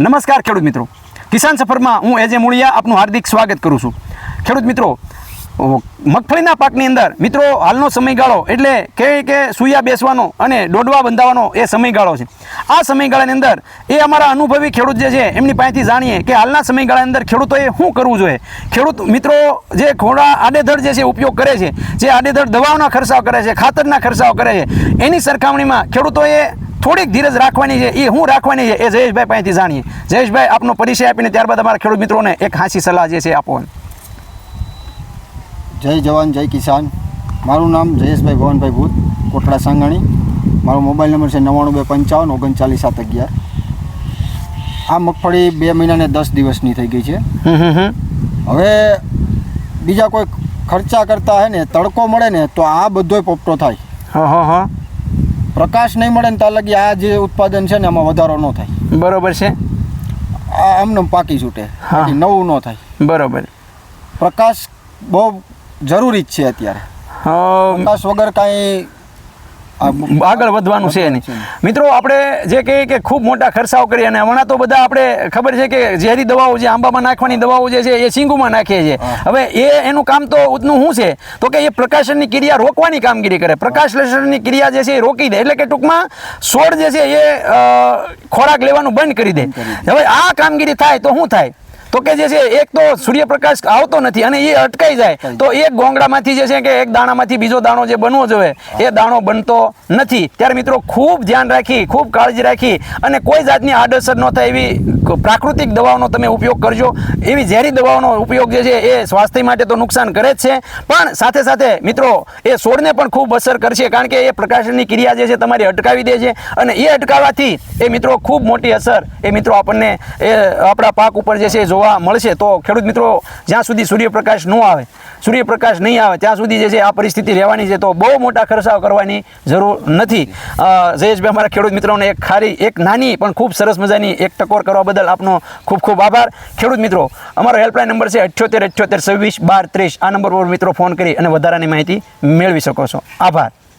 નમસ્કાર ખેડૂત મિત્રો. કિસાન સફરમાં હું એજે મૂળિયા આપનું હાર્દિક સ્વાગત કરું છું. ખેડૂત મિત્રો મગફળીના પાકની અંદર મિત્રો હાલનો સમયગાળો એટલે કે કે સૂયા બેસવાનો અને દોડવા બંધાવવાનો એ સમયગાળો છે. આ સમયગાળાની અંદર એ અમારા અનુભવી ખેડૂત જે છે એમની પાસેથી જાણીએ કે હાલના સમયગાળાની અંદર ખેડૂતોએ શું કરવું જોઈએ? ખેડૂત મિત્રો જે ઘોડા આડેધડ જે છે ઉપયોગ કરે છે, જે આડેધડ દવાઓના ખર્ચાઓ કરે છે, ખાતરના ખર્ચાઓ કરે છે, એની સરખામણીમાં ખેડૂતોએ થોડીક ધીરજ રાખવાની છે એ હું રાખવાની છે એ જયેશભાઈ પાસેથી જાણીએ. જયેશભાઈ આપનો પરિચય આપીને ત્યારબાદ અમારા ખેડૂત મિત્રોને એક હાંસી સલાહ જે છે આપો. જય જવાન જય કિસાન. મારું નામ જયેશભાઈ ભવનભાઈ ભૂત કોટડા સાંગાણી. મારો મોબાઈલ નંબર છે નવ્વાણું બે પંચાવન ઓગણચાલીસ સાત અગિયાર. આ મગફળી બે મહિનાને દસ દિવસની થઈ ગઈ છે. હવે બીજા કોઈ ખર્ચા કરતા હે ને તડકો મળે ને તો આ બધોય પોપટો થાય. હા હા હા. પ્રકાશ નહીં મળે ને ત્યાં લગી આ જે ઉત્પાદન છે ને એમાં વધારો ન થાય. બરોબર છે? આ આમને પાકી છૂટે. નવું ન થાય. બરોબર. પ્રકાશ બહુ જરૂરી જ છે અત્યારે. પ્રકાશ વગર કાંઈ આગળ વધવાનું છે નહીં મિત્રો આપણે જે કહીએ કે ખૂબ મોટા ખર્ચાઓ કરીએ અને હમણાં તો બધા આપણે ખબર છે કે ઝેરી દવાઓ જે આંબામાં નાખવાની દવાઓ જે છે એ સિંગુમાં નાખીએ છીએ હવે એ એનું કામ તો ઉતનું શું છે? તો કે એ પ્રકાશનની ક્રિયા રોકવાની કામગીરી કરે. પ્રકાશ લેસનની ક્રિયા જે છે એ રોકી દે. એટલે કે ટૂંકમાં છોડ જે છે એ ખોરાક લેવાનું બંધ કરી દે. હવે આ કામગીરી થાય તો શું થાય? તો કે જે છે એક તો સૂર્યપ્રકાશ આવતો નથી અને એ અટકાઈ જાય. તો એક ગોંગડામાંથી જે છે કે એક દાણામાંથી બીજો દાણો જે બનવો જોઈએ એ દાણો બનતો નથી. ત્યારે મિત્રો ખૂબ ધ્યાન રાખી ખૂબ કાળજી રાખી અને કોઈ જાતની આડઅસર ન થાય એવી પ્રાકૃતિક દવાઓનો તમે ઉપયોગ કરજો. એવી ઝેરી દવાઓનો ઉપયોગ જે છે એ સ્વાસ્થ્ય માટે તો નુકસાન કરે જ છે. પણ સાથે સાથે મિત્રો, એ છોડને પણ ખૂબ અસર કરશે કારણ કે એ પ્રકાશનની ક્રિયા જે છે તમારી અટકાવી દે છે અને એ અટકાવવાથી એ મિત્રો ખૂબ મોટી અસર એ મિત્રો આપણને એ આપણા પાક ઉપર જે છે જોવા મળશે. તો ખેડૂત મિત્રો, જ્યાં સુધી સૂર્યપ્રકાશ ન આવે, સૂર્યપ્રકાશ નહીં આવે, ત્યાં સુધી જે છે આ પરિસ્થિતિ રહેવાની છે તો બહુ મોટા ખર્ચાઓ કરવાની જરૂર નથી. જયેશભાઈ, અમારા ખેડૂત મિત્રોને એક ખારી, એક નાની પણ ખૂબ સરસ મજાની એક ટકોર કરવા બદલ આપનો ખૂબ ખૂબ આભાર. ખેડૂત મિત્રો, અમારો હેલ્પલાઇન નંબર છે અઠ્યોતેર અઠ્યોતેર, છવ્વીસ, બાર, ત્રીસ. આ નંબર પર મિત્રો ફોન કરી અને વધારાની માહિતી મેળવી શકો છો. આભાર.